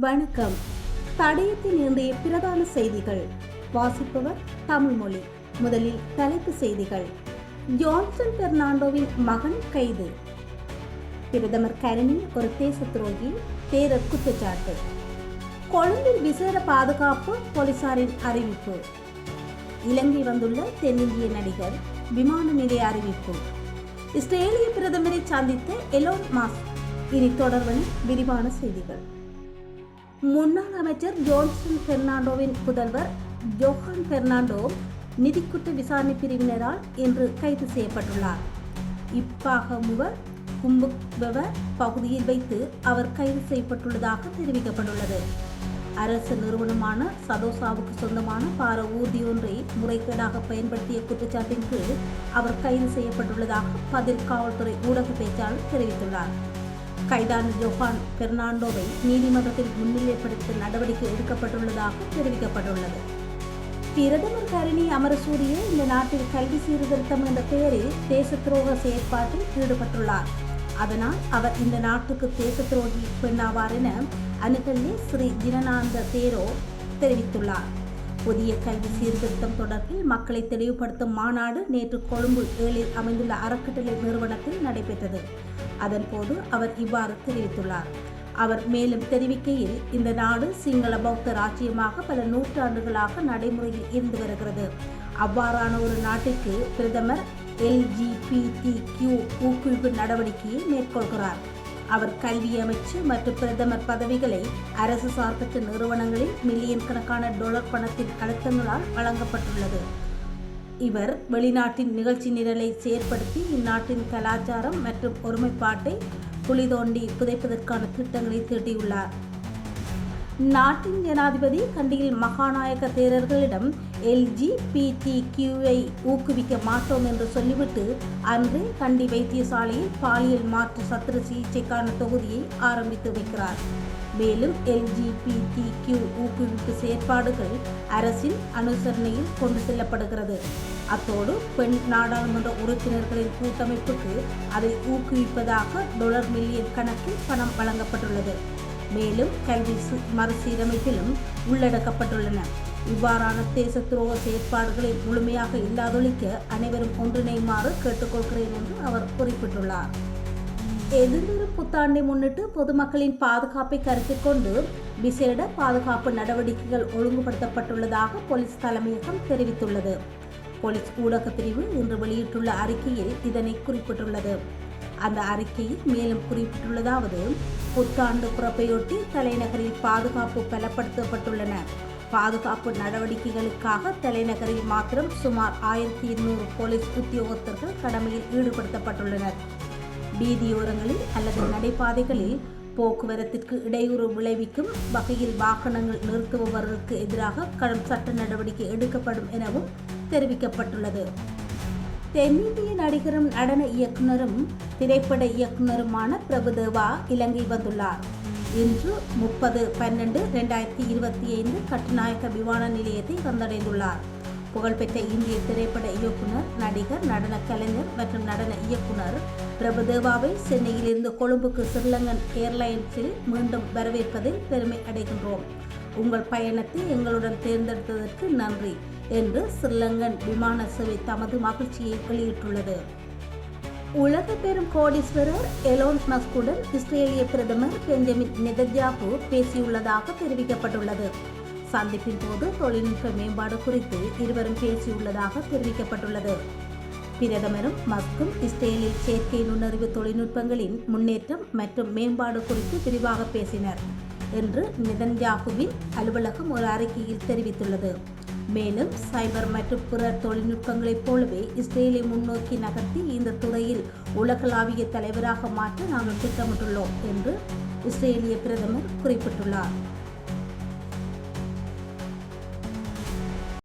வணக்கம். தடயத்தின் இன்றைய பிரதான செய்திகள். வாசிப்பவர் தமிழ்மொழி. முதலில் தலைப்பு செய்திகள். ஜான்சன் பெர்னாண்டோவின் மகன் கைது. பிரதமர் கரணி ஒரு தேச துரோகி தேரர் குற்றச்சாட்டு. கொழும்பில் விசேட பாதுகாப்பு போலீசாரின் அறிவிப்பு. இலங்கை வந்துள்ள தென்னிந்திய நடிகர் விமான நிலைய அறிவிப்பு. இஸ்ரேலிய பிரதமரை சந்தித்த எலோன் மாஸ்க். இனி தொடர்வன விரிவான செய்திகள். முன்னாள் அமைச்சர் ஜோன்சன் பெர்னாண்டோவின் புதல்வர் ஜோஹான் பெர்னாண்டோ நிதிக்குற்ற விசாரணை பிரிவினரால் இன்று கைது செய்யப்பட்டுள்ளார். இப்பாகமுவ கும்புவ பகுதியில் வைத்து அவர் கைது செய்யப்பட்டுள்ளதாக தெரிவிக்கப்பட்டுள்ளது. அரசு நிறுவனமான சதோசாவுக்கு சொந்தமான பார ஊர்தி ஒன்றை முறைகேடாக பயன்படுத்திய குற்றச்சாட்டின் கீழ் அவர் கைது செய்யப்பட்டுள்ளதாக பதில் காவல்துறை ஊடக பேச்சாளர் தெரிவித்துள்ளார். கைதான ஜோஹான் பெர்னாண்டோவை நீதிமன்றத்தில் முன்னிலைப்படுத்த நடவடிக்கை எடுக்கப்பட்டுள்ளதாக தெரிவிக்கப்பட்டுள்ளது. பிரதமர் கருணி அமரசூரிய இந்த நாட்டில் கல்வி சீர்திருத்தம் என்ற பெயரில் தேச துரோக செயற்பாட்டில் ஈடுபட்டுள்ளார். அதனால் அவர் இந்த நாட்டுக்கு தேச துரோகி பெண்ணாவார் என அணுகல்லே ஸ்ரீ ஜினநாந்த தேரோ தெரிவித்துள்ளார். புதிய கல்வி சீர்திருத்தம் தொடர்பில் மக்களை தெளிவுபடுத்தும் மாநாடு நேற்று கொழும்பு ஏழில் அமைந்துள்ள அறக்கட்டளை நிறுவனத்தில் நடைபெற்றது. அதன்போது அவர் இவ்வாறு தெரிவித்துள்ளார். அவர் மேலும் தெரிவிக்கையில் இந்த நாடு சிங்கள பௌத்த ராஜ்யமாக பல நூற்றாண்டுகளாக நடைமுறையில் இருந்து வருகிறது. அவ்வாறான ஒரு நாட்டிற்கு பிரதமர் எல்ஜிபிடி கியூ ஊக்குவிப்பு நடவடிக்கையை மேற்கொள்கிறார். அவர் கல்வி அமைச்சு மற்றும் பிரதமர் பதவிகளை அரசு சார்பற்ற நிறுவனங்களில் மில்லியன் கணக்கான டாலர் பணத்தின் அழுத்தங்களால் வழங்கப்பட்டுள்ளது. இவர் வெளிநாட்டின் நிகழ்ச்சி நிரலை செயற்படுத்தி இந்நாட்டின் கலாச்சாரம் மற்றும் ஒருமைப்பாட்டை குளிதோண்டி புதைப்பதற்கான திட்டங்களை தீட்டியுள்ளார். நாட்டின் ஜனாதிபதி கண்டியில் மகாநாயக தேரர்களிடம் எல்ஜி பிடி கியூவை ஊக்குவிக்க மாட்டோம் என்று சொல்லிவிட்டு அன்று கண்டி வைத்தியசாலையில் பாலியல் மாற்று சத்திர சிகிச்சைக்கான தொகுதியை ஆரம்பித்து வைக்கிறார். மேலும் எல்ஜிபிடி கியூ ஊக்குவிப்பு செயற்பாடுகள் அரசின் அனுசரணையில் கொண்டு செல்லப்படுகிறது. அத்தோடு பெண் நாடாளுமன்ற உறுப்பினர்களின் கூட்டமைப்புக்கு அதை ஊக்குவிப்பதாக டொலர் மில்லியன் கணக்கில் பணம் வழங்கப்பட்டுள்ளது. மேலும் கல்வி மறுசீரமைப்பிலும் உள்ளடக்கப்பட்டுள்ளன. இவ்வாறான தேச துரோக செயற்பாடுகளை முழுமையாக இல்லாதொழிக்க அனைவரும் ஒன்றிணையுமாறு கேட்டுக்கொள்கிறேன் என்று அவர் குறிப்பிட்டுள்ளார். எதிர்வரும் புத்தாண்டை முன்னிட்டு பொதுமக்களின் பாதுகாப்பை கருத்தில் கொண்டு விசேட பாதுகாப்பு நடவடிக்கைகள் ஒழுங்குபடுத்தப்பட்டுள்ளதாக போலீஸ் தலைமையகம் தெரிவித்துள்ளது. போலீஸ் ஊடக பிரிவு இன்று வெளியிட்டுள்ள அறிக்கையில் இதனை குறிப்பிட்டுள்ளது. அந்த அறிக்கையில் மேலும் குறிப்பிட்டுள்ளதாவது புத்தாண்டு பிறப்பையொட்டி தலைநகரில் பாதுகாப்பு பலப்படுத்தப்பட்டுள்ளன. பாதுகாப்பு நடவடிக்கைகளுக்காக தலைநகரில் மாத்திரம் சுமார் ஆயிரத்தி இருநூறு போலீஸ் உத்தியோகத்தர்கள் கடமையில் ஈடுபடுத்தப்பட்டுள்ளனர். வீதியோரங்களில் அல்லது நடைபாதைகளில் போக்குவரத்திற்கு இடையூறு விளைவிக்கும் வகையில் வாகனங்கள் நிறுத்துபவர்களுக்கு எதிராக கடும் சட்ட நடவடிக்கை எடுக்கப்படும் எனவும் தெரிவிக்கப்பட்டுள்ளது. தென்னிந்திய நடிகரும் நடன இயக்குனரும் திரைப்பட இயக்குனருமான பிரபுதேவா இலங்கை வந்துள்ளார். இன்று முப்பது பன்னெண்டு ரெண்டாயிரத்தி இருபத்தி ஐந்து கட்டுநாயக்க விமான நிலையத்தை வந்தடைந்துள்ளார். புகழ்பெற்ற இந்திய திரைப்பட இயக்குனர் நடிகர் நடன கலைஞர் மற்றும் நடன இயக்குனர் பிரபுதேவாவை சென்னையிலிருந்து கொழும்புக்கு ஸ்ரீலங்கன் ஏர்லைன்ஸில் மீண்டும் வரவேற்பதில் பெருமை அடைகின்றோம். உங்கள் பயணத்தை எங்களுடன் தேர்ந்தெடுத்ததற்கு நன்றி. என்று ஸ்ரீலங்கன் விமான சேவை தமது மகிழ்ச்சியை வெளியிட்டுள்ளது. உலக பெரும் கோடீஸ்வரர் எலோன் மஸ்குடன் இஸ்ரேலிய பிரதமர் பெஞ்சமின் நெதன்யாகு பேசியுள்ளதாக தெரிவிக்கப்பட்டுள்ளது. சந்திப்பின் போது தொழில்நுட்ப மேம்பாடு குறித்து இருவரும் பேசியுள்ளதாக தெரிவிக்கப்பட்டுள்ளது. பிரதமரும் மஸ்கும் இஸ்ரேலில் செயற்கை நுண்ணறிவு தொழில்நுட்பங்களின் முன்னேற்றம் மற்றும் மேம்பாடு குறித்து விரிவாக பேசினர் என்று நிதன்யாகுவின் அலுவலகம் ஒரு அறிக்கையில் தெரிவித்துள்ளது. மேலும் சைபர் மற்றும் பிற தொழில்நுட்பங்களைப் போலவே இஸ்ரேலை முன்னோக்கி நகர்த்தி இந்த துறையில் உலகளாவிய தலைவராக மாற்ற நாங்கள் திட்டமிட்டுள்ளோம் என்று இஸ்ரேலிய பிரதமர் குறிப்பிட்டுள்ளார்.